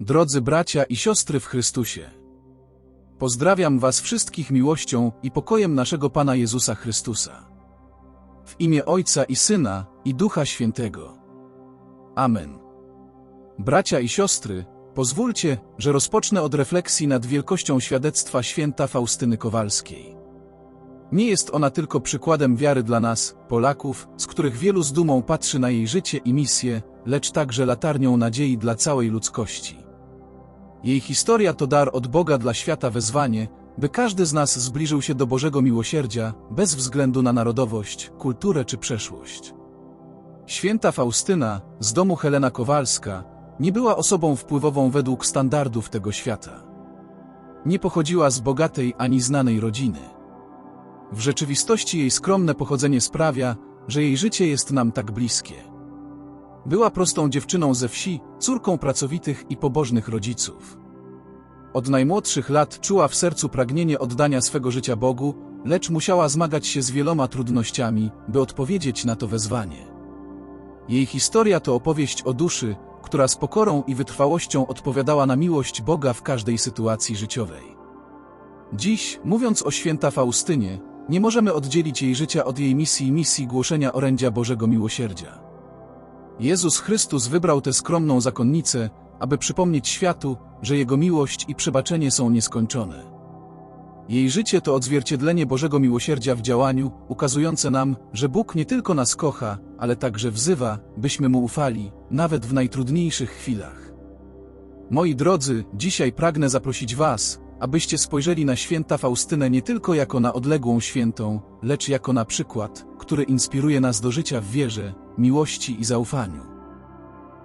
Drodzy bracia i siostry w Chrystusie, pozdrawiam Was wszystkich miłością i pokojem naszego Pana Jezusa Chrystusa. W imię Ojca i Syna i Ducha Świętego. Amen. Bracia i siostry, pozwólcie, że rozpocznę od refleksji nad wielkością świadectwa święta Faustyny Kowalskiej. Nie jest ona tylko przykładem wiary dla nas, Polaków, z których wielu z dumą patrzy na jej życie i misję, lecz także latarnią nadziei dla całej ludzkości. Jej historia to dar od Boga dla świata wezwanie, by każdy z nas zbliżył się do Bożego miłosierdzia, bez względu na narodowość, kulturę czy przeszłość. Święta Faustyna, z domu Helena Kowalska, nie była osobą wpływową według standardów tego świata. Nie pochodziła z bogatej ani znanej rodziny. W rzeczywistości jej skromne pochodzenie sprawia, że jej życie jest nam tak bliskie. Była prostą dziewczyną ze wsi, córką pracowitych i pobożnych rodziców. Od najmłodszych lat czuła w sercu pragnienie oddania swego życia Bogu, lecz musiała zmagać się z wieloma trudnościami, by odpowiedzieć na to wezwanie. Jej historia to opowieść o duszy, która z pokorą i wytrwałością odpowiadała na miłość Boga w każdej sytuacji życiowej. Dziś, mówiąc o święta Faustynie, nie możemy oddzielić jej życia od jej misji misji głoszenia orędzia Bożego Miłosierdzia. Jezus Chrystus wybrał tę skromną zakonnicę, aby przypomnieć światu, że Jego miłość i przebaczenie są nieskończone. Jej życie to odzwierciedlenie Bożego Miłosierdzia w działaniu, ukazujące nam, że Bóg nie tylko nas kocha, ale także wzywa, byśmy Mu ufali, nawet w najtrudniejszych chwilach. Moi drodzy, dzisiaj pragnę zaprosić Was, abyście spojrzeli na święta Faustynę nie tylko jako na odległą świętą, lecz jako na przykład, który inspiruje nas do życia w wierze, miłości i zaufaniu.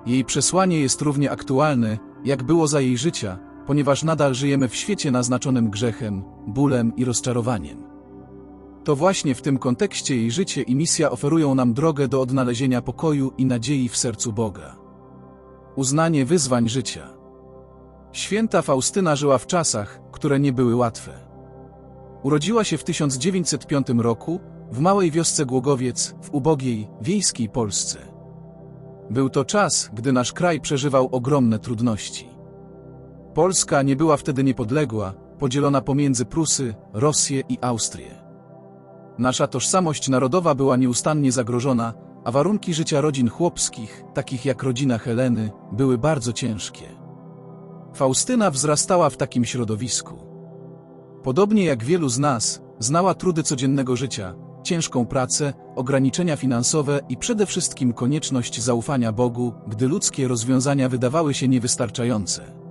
Jej przesłanie jest równie aktualne, jak było za jej życia, ponieważ nadal żyjemy w świecie naznaczonym grzechem, bólem i rozczarowaniem. To właśnie w tym kontekście jej życie i misja oferują nam drogę do odnalezienia pokoju i nadziei w sercu Boga. Uznanie wyzwań życia. Święta Faustyna żyła w czasach, które nie były łatwe. Urodziła się w 1905 roku w małej wiosce Głogowiec w ubogiej, wiejskiej Polsce. Był to czas, gdy nasz kraj przeżywał ogromne trudności. Polska nie była wtedy niepodległa, podzielona pomiędzy Prusy, Rosję i Austrię. Nasza tożsamość narodowa była nieustannie zagrożona, a warunki życia rodzin chłopskich, takich jak rodzina Heleny, były bardzo ciężkie. Faustyna wzrastała w takim środowisku. Podobnie jak wielu z nas, znała trudy codziennego życia, ciężką pracę, ograniczenia finansowe i przede wszystkim konieczność zaufania Bogu, gdy ludzkie rozwiązania wydawały się niewystarczające.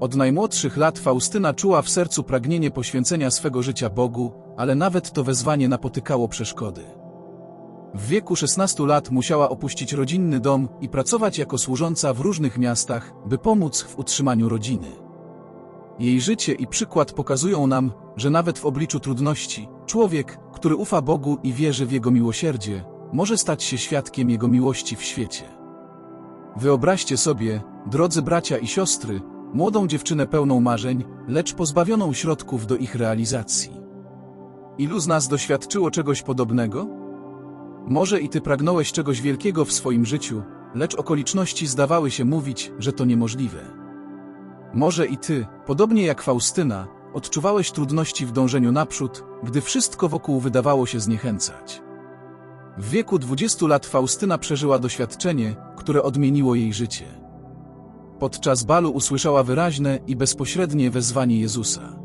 Od najmłodszych lat Faustyna czuła w sercu pragnienie poświęcenia swego życia Bogu, ale nawet to wezwanie napotykało przeszkody. W wieku 16 lat musiała opuścić rodzinny dom i pracować jako służąca w różnych miastach, by pomóc w utrzymaniu rodziny. Jej życie i przykład pokazują nam, że nawet w obliczu trudności, człowiek, który ufa Bogu i wierzy w Jego miłosierdzie, może stać się świadkiem Jego miłości w świecie. Wyobraźcie sobie, drodzy bracia i siostry, Młodą dziewczynę pełną marzeń, lecz pozbawioną środków do ich realizacji. Ilu z nas doświadczyło czegoś podobnego? Może i ty pragnąłeś czegoś wielkiego w swoim życiu, lecz okoliczności zdawały się mówić, że to niemożliwe. Może i ty, podobnie jak Faustyna, odczuwałeś trudności w dążeniu naprzód, gdy wszystko wokół wydawało się zniechęcać. W wieku 20 lat Faustyna przeżyła doświadczenie, które odmieniło jej życie. Podczas balu usłyszała wyraźne i bezpośrednie wezwanie Jezusa.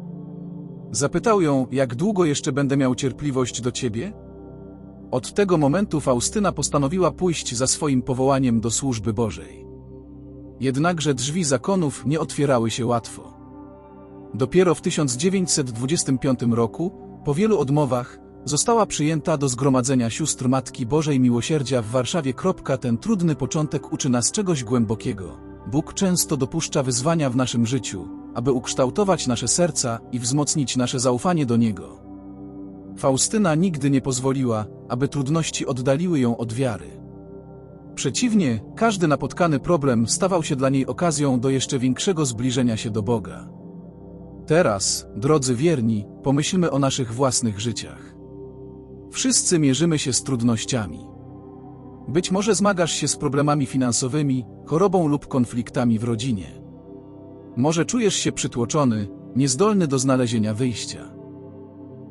Zapytał ją, jak długo jeszcze będę miał cierpliwość do ciebie? Od tego momentu Faustyna postanowiła pójść za swoim powołaniem do służby Bożej. Jednakże drzwi zakonów nie otwierały się łatwo. Dopiero w 1925 roku, po wielu odmowach, została przyjęta do Zgromadzenia Sióstr Matki Bożej Miłosierdzia w Warszawie. Ten trudny początek uczy nas czegoś głębokiego. Bóg często dopuszcza wyzwania w naszym życiu, aby ukształtować nasze serca i wzmocnić nasze zaufanie do Niego. Faustyna nigdy nie pozwoliła, aby trudności oddaliły ją od wiary. Przeciwnie, każdy napotkany problem stawał się dla niej okazją do jeszcze większego zbliżenia się do Boga. Teraz, drodzy wierni, pomyślmy o naszych własnych życiach. Wszyscy mierzymy się z trudnościami. Być może zmagasz się z problemami finansowymi, chorobą lub konfliktami w rodzinie. Może czujesz się przytłoczony, niezdolny do znalezienia wyjścia.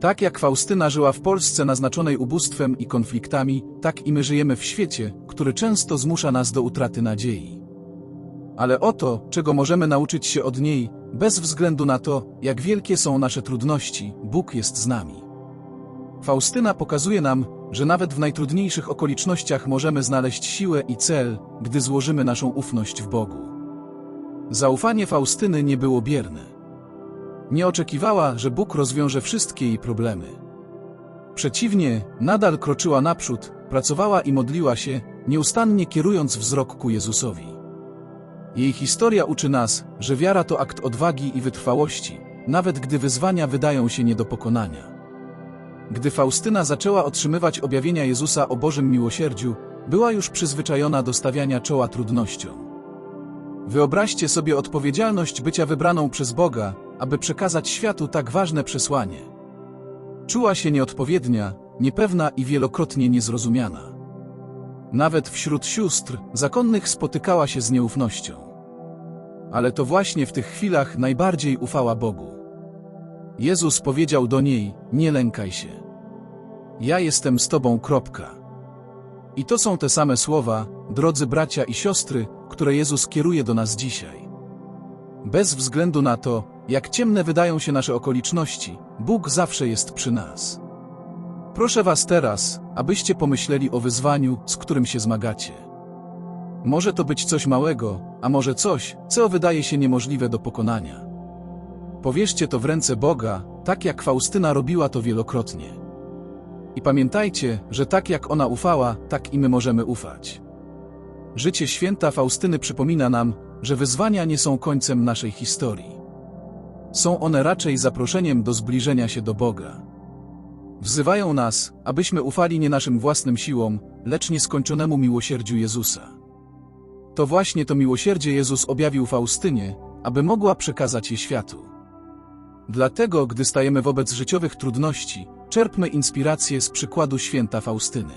Tak jak Faustyna żyła w Polsce naznaczonej ubóstwem i konfliktami, tak i my żyjemy w świecie, który często zmusza nas do utraty nadziei. Ale oto, czego możemy nauczyć się od niej, bez względu na to, jak wielkie są nasze trudności, Bóg jest z nami. Faustyna pokazuje nam, że nawet w najtrudniejszych okolicznościach możemy znaleźć siłę i cel, gdy złożymy naszą ufność w Bogu. Zaufanie Faustyny nie było bierne. Nie oczekiwała, że Bóg rozwiąże wszystkie jej problemy. Przeciwnie, nadal kroczyła naprzód, pracowała i modliła się, nieustannie kierując wzrok ku Jezusowi. Jej historia uczy nas, że wiara to akt odwagi i wytrwałości, nawet gdy wyzwania wydają się nie do pokonania. Gdy Faustyna zaczęła otrzymywać objawienia Jezusa o Bożym miłosierdziu, była już przyzwyczajona do stawiania czoła trudnościom. Wyobraźcie sobie odpowiedzialność bycia wybraną przez Boga, aby przekazać światu tak ważne przesłanie. Czuła się nieodpowiednia, niepewna i wielokrotnie niezrozumiana. Nawet wśród sióstr zakonnych spotykała się z nieufnością. Ale to właśnie w tych chwilach najbardziej ufała Bogu. Jezus powiedział do niej: Nie lękaj się. Ja jestem z tobą. Kropka. I to są te same słowa, drodzy bracia i siostry, które Jezus kieruje do nas dzisiaj. Bez względu na to, jak ciemne wydają się nasze okoliczności, Bóg zawsze jest przy nas. Proszę Was teraz, abyście pomyśleli o wyzwaniu, z którym się zmagacie. Może to być coś małego, a może coś, co wydaje się niemożliwe do pokonania. Powierzcie to w ręce Boga, tak jak Faustyna robiła to wielokrotnie. I pamiętajcie, że tak jak ona ufała, tak i my możemy ufać. Życie święta Faustyny przypomina nam, że wyzwania nie są końcem naszej historii. Są one raczej zaproszeniem do zbliżenia się do Boga. Wzywają nas, abyśmy ufali nie naszym własnym siłom, lecz nieskończonemu miłosierdziu Jezusa. To właśnie to miłosierdzie Jezus objawił Faustynie, aby mogła przekazać je światu. Dlatego, gdy stajemy wobec życiowych trudności, czerpmy inspirację z przykładu święta Faustyny.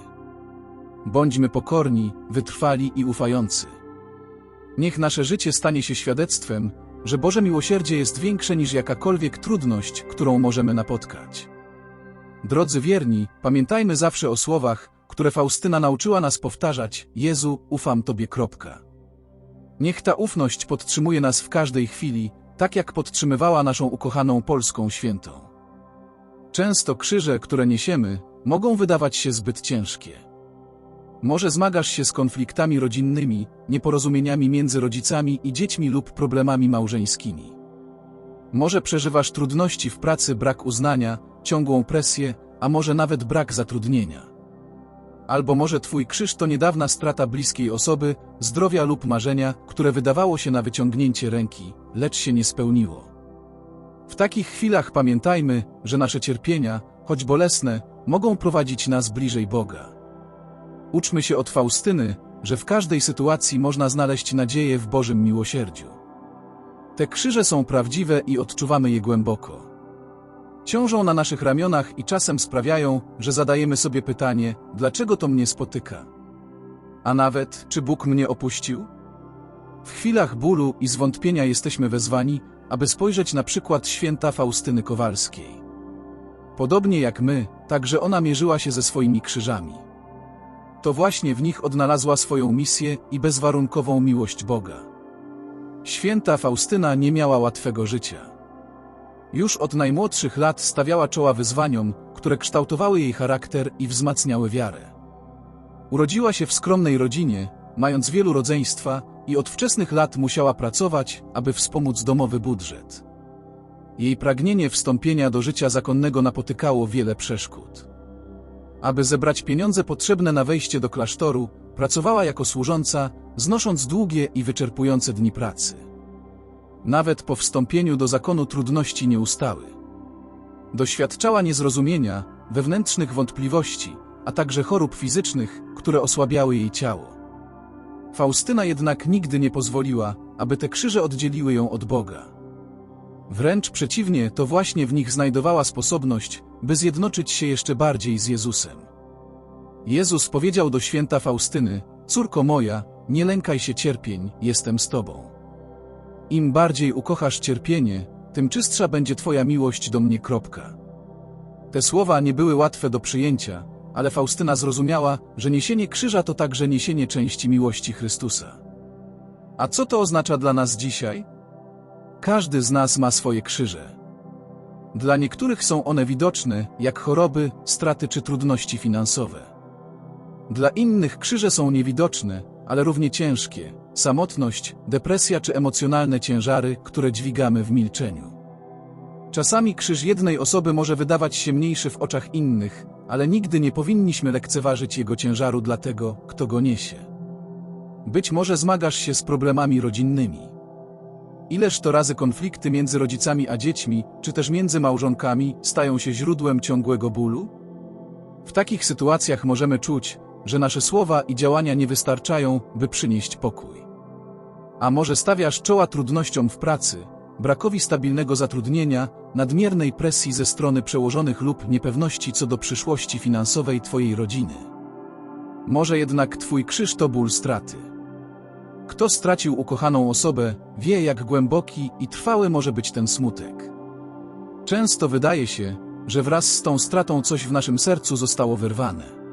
Bądźmy pokorni, wytrwali i ufający. Niech nasze życie stanie się świadectwem, że Boże miłosierdzie jest większe niż jakakolwiek trudność, którą możemy napotkać. Drodzy wierni, pamiętajmy zawsze o słowach, które Faustyna nauczyła nas powtarzać: Jezu, ufam Tobie. Kropka. Niech ta ufność podtrzymuje nas w każdej chwili, tak jak podtrzymywała naszą ukochaną polską świętą. Często krzyże, które niesiemy, mogą wydawać się zbyt ciężkie. Może zmagasz się z konfliktami rodzinnymi, nieporozumieniami między rodzicami i dziećmi lub problemami małżeńskimi. Może przeżywasz trudności w pracy, brak uznania, ciągłą presję, a może nawet brak zatrudnienia. Albo może twój krzyż to niedawna strata bliskiej osoby, zdrowia lub marzenia, które wydawało się na wyciągnięcie ręki, lecz się nie spełniło. W takich chwilach pamiętajmy, że nasze cierpienia, choć bolesne, mogą prowadzić nas bliżej Boga. Uczmy się od Faustyny, że w każdej sytuacji można znaleźć nadzieję w Bożym miłosierdziu. Te krzyże są prawdziwe i odczuwamy je głęboko. Ciążą na naszych ramionach i czasem sprawiają, że zadajemy sobie pytanie, dlaczego to mnie spotyka? A nawet, czy Bóg mnie opuścił? W chwilach bólu i zwątpienia jesteśmy wezwani, aby spojrzeć na przykład święta Faustyny Kowalskiej. Podobnie jak my, także ona mierzyła się ze swoimi krzyżami. To właśnie w nich odnalazła swoją misję i bezwarunkową miłość Boga. Święta Faustyna nie miała łatwego życia. Już od najmłodszych lat stawiała czoła wyzwaniom, które kształtowały jej charakter i wzmacniały wiarę. Urodziła się w skromnej rodzinie, mając wielu rodzeństwa i od wczesnych lat musiała pracować, aby wspomóc domowy budżet. Jej pragnienie wstąpienia do życia zakonnego napotykało wiele przeszkód. Aby zebrać pieniądze potrzebne na wejście do klasztoru, pracowała jako służąca, znosząc długie i wyczerpujące dni pracy. Nawet po wstąpieniu do zakonu trudności nie ustały. Doświadczała niezrozumienia, wewnętrznych wątpliwości, a także chorób fizycznych, które osłabiały jej ciało. Faustyna jednak nigdy nie pozwoliła, aby te krzyże oddzieliły ją od Boga. Wręcz przeciwnie, to właśnie w nich znajdowała sposobność, by zjednoczyć się jeszcze bardziej z Jezusem. Jezus powiedział do święta Faustyny, córko moja, nie lękaj się cierpień, jestem z tobą. Im bardziej ukochasz cierpienie, tym czystsza będzie Twoja miłość do mnie. Kropka. Te słowa nie były łatwe do przyjęcia, ale Faustyna zrozumiała, że niesienie krzyża to także niesienie części miłości Chrystusa. A co to oznacza dla nas dzisiaj? Każdy z nas ma swoje krzyże. Dla niektórych są one widoczne, jak choroby, straty czy trudności finansowe. Dla innych krzyże są niewidoczne, ale równie ciężkie samotność, depresja czy emocjonalne ciężary, które dźwigamy w milczeniu. Czasami krzyż jednej osoby może wydawać się mniejszy w oczach innych, ale nigdy nie powinniśmy lekceważyć jego ciężaru dla tego, kto go niesie. Być może zmagasz się z problemami rodzinnymi. Ileż to razy konflikty między rodzicami a dziećmi, czy też między małżonkami, stają się źródłem ciągłego bólu? W takich sytuacjach możemy czuć, że nasze słowa i działania nie wystarczają, by przynieść pokój. A może stawiasz czoła trudnościom w pracy, brakowi stabilnego zatrudnienia, nadmiernej presji ze strony przełożonych lub niepewności co do przyszłości finansowej Twojej rodziny. Może jednak Twój krzyż to ból straty. Kto stracił ukochaną osobę, wie jak głęboki i trwały może być ten smutek. Często wydaje się, że wraz z tą stratą coś w naszym sercu zostało wyrwane.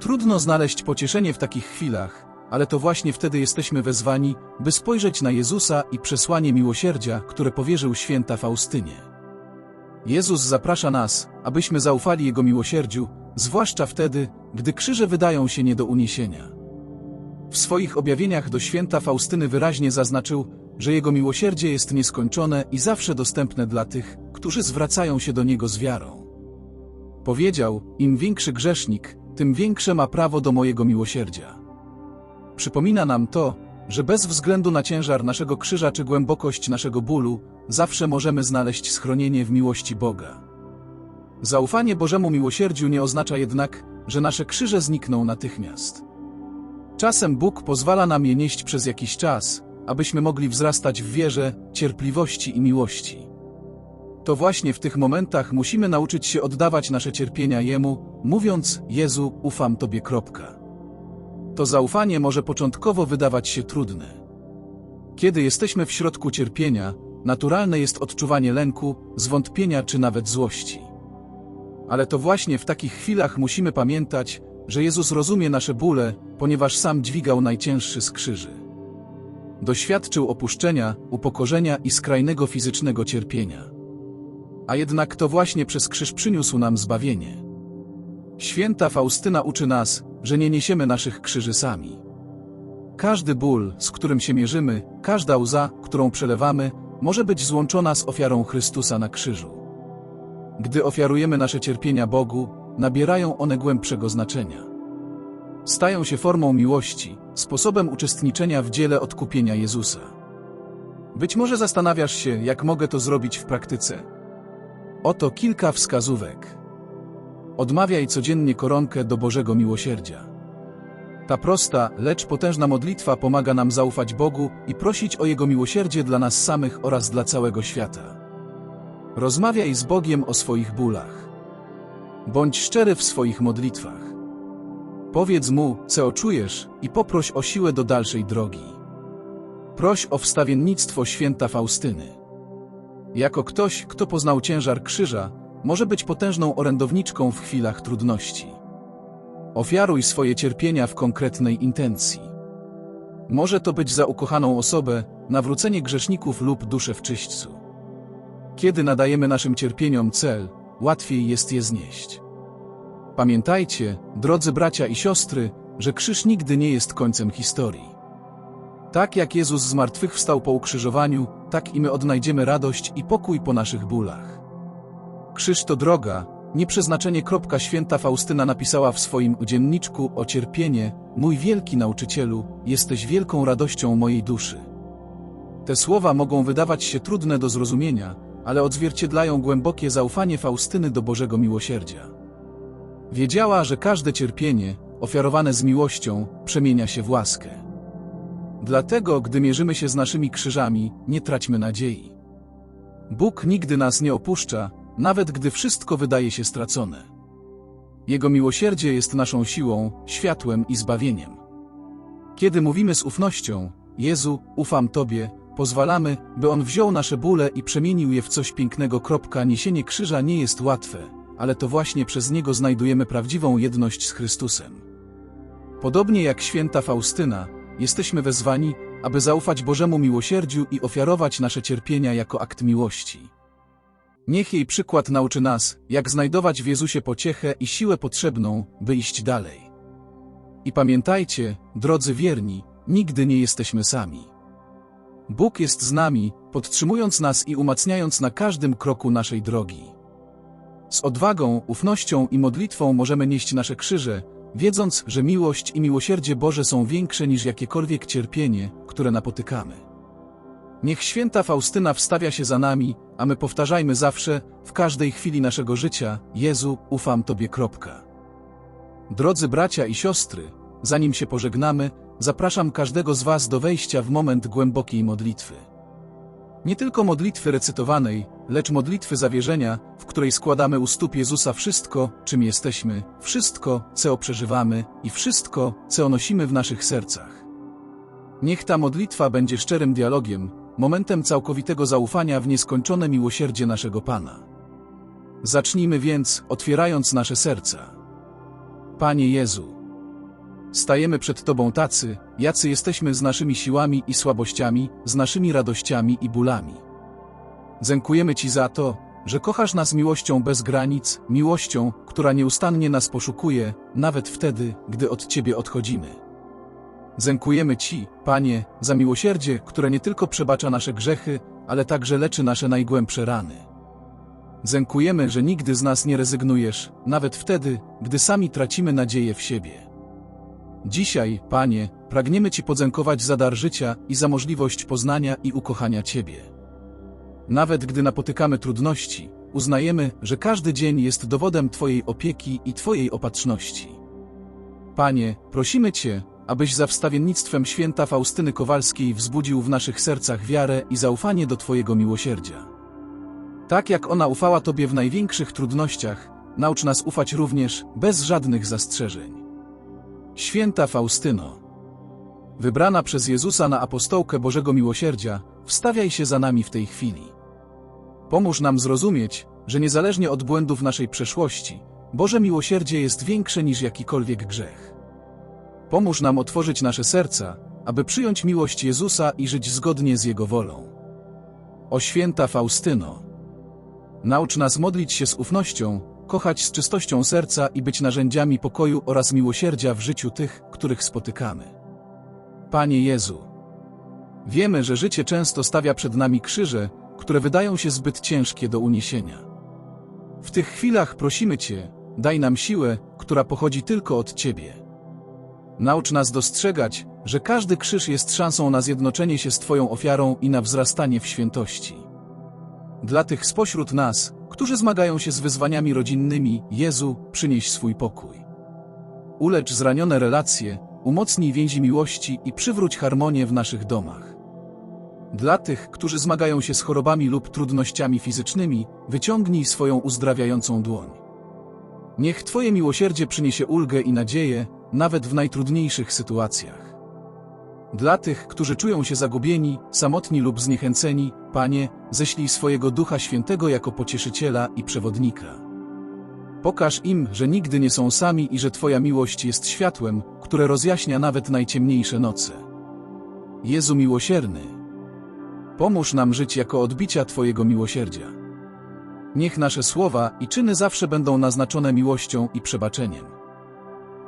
Trudno znaleźć pocieszenie w takich chwilach, ale to właśnie wtedy jesteśmy wezwani, by spojrzeć na Jezusa i przesłanie miłosierdzia, które powierzył święta Faustynie. Jezus zaprasza nas, abyśmy zaufali Jego miłosierdziu, zwłaszcza wtedy, gdy krzyże wydają się nie do uniesienia. W swoich objawieniach do święta Faustyny wyraźnie zaznaczył, że Jego miłosierdzie jest nieskończone i zawsze dostępne dla tych, którzy zwracają się do Niego z wiarą. Powiedział, im większy grzesznik, tym większe ma prawo do mojego miłosierdzia. Przypomina nam to, że bez względu na ciężar naszego krzyża czy głębokość naszego bólu, zawsze możemy znaleźć schronienie w miłości Boga. Zaufanie Bożemu miłosierdziu nie oznacza jednak, że nasze krzyże znikną natychmiast. Czasem Bóg pozwala nam je nieść przez jakiś czas, abyśmy mogli wzrastać w wierze, cierpliwości i miłości. To właśnie w tych momentach musimy nauczyć się oddawać nasze cierpienia Jemu, mówiąc: Jezu, ufam Tobie. Kropka. To zaufanie może początkowo wydawać się trudne. Kiedy jesteśmy w środku cierpienia, naturalne jest odczuwanie lęku, zwątpienia czy nawet złości. Ale to właśnie w takich chwilach musimy pamiętać, że Jezus rozumie nasze bóle, ponieważ sam dźwigał najcięższy z krzyży. Doświadczył opuszczenia, upokorzenia i skrajnego fizycznego cierpienia. A jednak to właśnie przez krzyż przyniósł nam zbawienie. Święta Faustyna uczy nas, że nie niesiemy naszych krzyży sami. Każdy ból, z którym się mierzymy, każda łza, którą przelewamy, może być złączona z ofiarą Chrystusa na krzyżu. Gdy ofiarujemy nasze cierpienia Bogu, nabierają one głębszego znaczenia. Stają się formą miłości, sposobem uczestniczenia w dziele odkupienia Jezusa. Być może zastanawiasz się, jak mogę to zrobić w praktyce. Oto kilka wskazówek. Odmawiaj codziennie koronkę do Bożego miłosierdzia. Ta prosta, lecz potężna modlitwa pomaga nam zaufać Bogu i prosić o Jego miłosierdzie dla nas samych oraz dla całego świata. Rozmawiaj z Bogiem o swoich bólach. Bądź szczery w swoich modlitwach. Powiedz Mu, co czujesz i poproś o siłę do dalszej drogi. Proś o wstawiennictwo święta Faustyny. Jako ktoś, kto poznał ciężar krzyża, może być potężną orędowniczką w chwilach trudności. Ofiaruj swoje cierpienia w konkretnej intencji. Może to być za ukochaną osobę, nawrócenie grzeszników lub duszę w czyśćcu. Kiedy nadajemy naszym cierpieniom cel, łatwiej jest je znieść. Pamiętajcie, drodzy bracia i siostry, że krzyż nigdy nie jest końcem historii. Tak jak Jezus zmartwychwstał po ukrzyżowaniu, tak i my odnajdziemy radość i pokój po naszych bólach. Krzyż to droga, nie przeznaczenie. Święta Faustyna napisała w swoim dzienniczku o cierpienie, mój wielki nauczycielu, jesteś wielką radością mojej duszy. Te słowa mogą wydawać się trudne do zrozumienia, ale odzwierciedlają głębokie zaufanie Faustyny do Bożego miłosierdzia. Wiedziała, że każde cierpienie, ofiarowane z miłością, przemienia się w łaskę. Dlatego, gdy mierzymy się z naszymi krzyżami, nie traćmy nadziei. Bóg nigdy nas nie opuszcza, nawet gdy wszystko wydaje się stracone. Jego miłosierdzie jest naszą siłą, światłem i zbawieniem. Kiedy mówimy z ufnością, Jezu, ufam Tobie, pozwalamy, by On wziął nasze bóle i przemienił je w coś pięknego. Kropka. Niesienie krzyża nie jest łatwe, ale to właśnie przez niego znajdujemy prawdziwą jedność z Chrystusem. Podobnie jak święta Faustyna, jesteśmy wezwani, aby zaufać Bożemu miłosierdziu i ofiarować nasze cierpienia jako akt miłości. Niech jej przykład nauczy nas, jak znajdować w Jezusie pociechę i siłę potrzebną, by iść dalej. I pamiętajcie, drodzy wierni, nigdy nie jesteśmy sami. Bóg jest z nami, podtrzymując nas i umacniając na każdym kroku naszej drogi. Z odwagą, ufnością i modlitwą możemy nieść nasze krzyże, wiedząc, że miłość i miłosierdzie Boże są większe niż jakiekolwiek cierpienie, które napotykamy. Niech święta Faustyna wstawia się za nami, a my powtarzajmy zawsze, w każdej chwili naszego życia, Jezu, ufam Tobie. Kropka. Drodzy bracia i siostry, zanim się pożegnamy, zapraszam każdego z Was do wejścia w moment głębokiej modlitwy. Nie tylko modlitwy recytowanej, lecz modlitwy zawierzenia, w której składamy u stóp Jezusa wszystko, czym jesteśmy, wszystko, co przeżywamy i wszystko, co nosimy w naszych sercach. Niech ta modlitwa będzie szczerym dialogiem, momentem całkowitego zaufania w nieskończone miłosierdzie naszego Pana. Zacznijmy więc, otwierając nasze serca. Panie Jezu, Stajemy przed Tobą tacy, jacy jesteśmy z naszymi siłami i słabościami, z naszymi radościami i bólami. Dziękujemy Ci za to, że kochasz nas miłością bez granic, miłością, która nieustannie nas poszukuje, nawet wtedy, gdy od Ciebie odchodzimy. Dziękujemy Ci, Panie, za miłosierdzie, które nie tylko przebacza nasze grzechy, ale także leczy nasze najgłębsze rany. Dziękujemy, że nigdy z nas nie rezygnujesz, nawet wtedy, gdy sami tracimy nadzieję w siebie. Dzisiaj, Panie, pragniemy Ci podziękować za dar życia i za możliwość poznania i ukochania Ciebie. Nawet gdy napotykamy trudności, uznajemy, że każdy dzień jest dowodem Twojej opieki i Twojej opatrzności. Panie, prosimy Cię, abyś za wstawiennictwem święta Faustyny Kowalskiej wzbudził w naszych sercach wiarę i zaufanie do Twojego miłosierdzia. Tak jak ona ufała Tobie w największych trudnościach, naucz nas ufać również, bez żadnych zastrzeżeń. Święta Faustyno, wybrana przez Jezusa na apostołkę Bożego Miłosierdzia, wstawiaj się za nami w tej chwili. Pomóż nam zrozumieć, że niezależnie od błędów naszej przeszłości, Boże Miłosierdzie jest większe niż jakikolwiek grzech. Pomóż nam otworzyć nasze serca, aby przyjąć miłość Jezusa i żyć zgodnie z Jego wolą. O święta Faustyno, naucz nas modlić się z ufnością, kochać z czystością serca i być narzędziami pokoju oraz miłosierdzia w życiu tych, których spotykamy. Panie Jezu, wiemy, że życie często stawia przed nami krzyże, które wydają się zbyt ciężkie do uniesienia. W tych chwilach prosimy Cię, daj nam siłę, która pochodzi tylko od Ciebie. Naucz nas dostrzegać, że każdy krzyż jest szansą na zjednoczenie się z Twoją ofiarą i na wzrastanie w świętości. Dla tych spośród nas, którzy zmagają się z wyzwaniami rodzinnymi, Jezu, przynieś swój pokój. Ulecz zranione relacje, umocnij więzi miłości i przywróć harmonię w naszych domach. Dla tych, którzy zmagają się z chorobami lub trudnościami fizycznymi, wyciągnij swoją uzdrawiającą dłoń. Niech Twoje miłosierdzie przyniesie ulgę i nadzieję, nawet w najtrudniejszych sytuacjach. Dla tych, którzy czują się zagubieni, samotni lub zniechęceni, Panie, ześlij swojego Ducha Świętego jako pocieszyciela i przewodnika. Pokaż im, że nigdy nie są sami i że Twoja miłość jest światłem, które rozjaśnia nawet najciemniejsze noce. Jezu miłosierny, pomóż nam żyć jako odbicia Twojego miłosierdzia. Niech nasze słowa i czyny zawsze będą naznaczone miłością i przebaczeniem.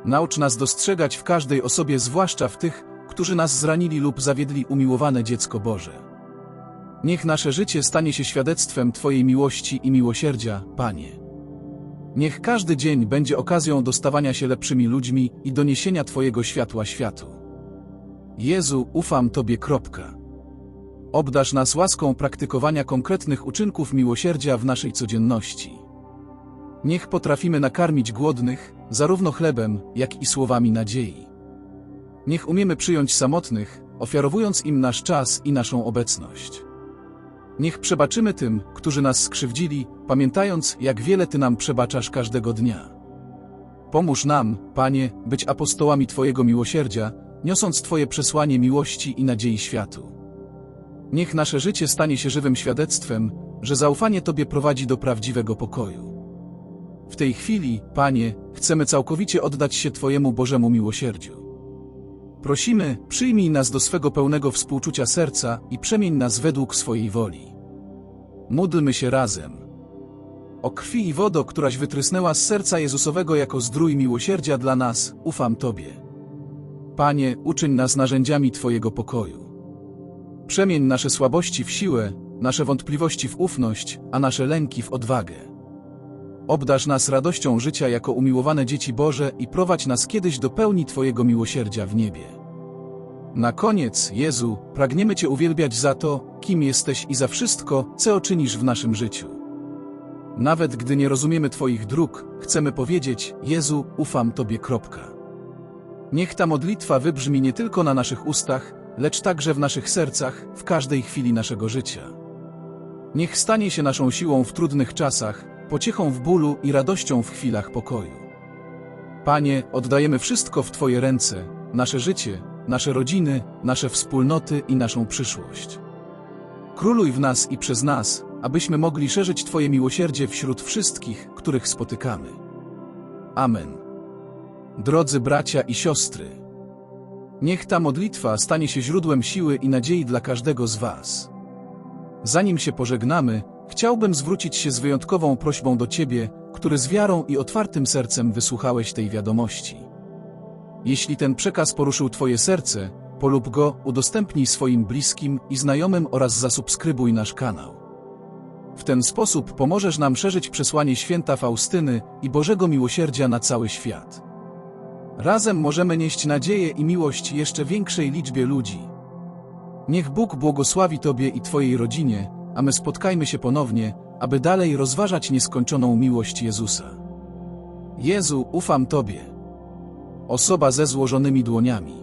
Naucz nas dostrzegać w każdej osobie, zwłaszcza w tych, którzy nas zranili lub zawiedli umiłowane dziecko Boże. Niech nasze życie stanie się świadectwem Twojej miłości i miłosierdzia, Panie. Niech każdy dzień będzie okazją do stawania się lepszymi ludźmi i doniesienia Twojego światła światu. Jezu, ufam Tobie. Kropka. Obdasz nas łaską praktykowania konkretnych uczynków miłosierdzia w naszej codzienności. Niech potrafimy nakarmić głodnych, zarówno chlebem, jak i słowami nadziei. Niech umiemy przyjąć samotnych, ofiarowując im nasz czas i naszą obecność. Niech przebaczymy tym, którzy nas skrzywdzili, pamiętając, jak wiele Ty nam przebaczasz każdego dnia. Pomóż nam, Panie, być apostołami Twojego miłosierdzia, niosąc Twoje przesłanie miłości i nadziei światu. Niech nasze życie stanie się żywym świadectwem, że zaufanie Tobie prowadzi do prawdziwego pokoju. W tej chwili, Panie, chcemy całkowicie oddać się Twojemu Bożemu miłosierdziu. Prosimy, przyjmij nas do swego pełnego współczucia serca i przemień nas według swojej woli. Módlmy się razem. O krwi i wodo, któraś wytrysnęła z serca Jezusowego jako zdrój miłosierdzia dla nas, ufam Tobie. Panie, uczyń nas narzędziami Twojego pokoju. Przemień nasze słabości w siłę, nasze wątpliwości w ufność, a nasze lęki w odwagę. Obdarz nas radością życia jako umiłowane dzieci Boże i prowadź nas kiedyś do pełni Twojego miłosierdzia w niebie. Na koniec, Jezu, pragniemy Cię uwielbiać za to, kim jesteś i za wszystko, co czynisz w naszym życiu. Nawet gdy nie rozumiemy Twoich dróg, chcemy powiedzieć, Jezu, ufam Tobie. Niech ta modlitwa wybrzmi nie tylko na naszych ustach, lecz także w naszych sercach, w każdej chwili naszego życia. Niech stanie się naszą siłą w trudnych czasach, pociechą w bólu i radością w chwilach pokoju. Panie, oddajemy wszystko w Twoje ręce, nasze życie, nasze rodziny, nasze wspólnoty i naszą przyszłość. Króluj w nas i przez nas, abyśmy mogli szerzyć Twoje miłosierdzie wśród wszystkich, których spotykamy. Amen. Drodzy bracia i siostry, niech ta modlitwa stanie się źródłem siły i nadziei dla każdego z Was. Zanim się pożegnamy, chciałbym zwrócić się z wyjątkową prośbą do Ciebie, który z wiarą i otwartym sercem wysłuchałeś tej wiadomości. Jeśli ten przekaz poruszył Twoje serce, polub go, udostępnij swoim bliskim i znajomym oraz zasubskrybuj nasz kanał. W ten sposób pomożesz nam szerzyć przesłanie święta Faustyny i Bożego Miłosierdzia na cały świat. Razem możemy nieść nadzieję i miłość jeszcze większej liczbie ludzi. Niech Bóg błogosławi Tobie i Twojej rodzinie, a my spotkajmy się ponownie, aby dalej rozważać nieskończoną miłość Jezusa. Jezu, ufam Tobie. Osoba ze złożonymi dłoniami.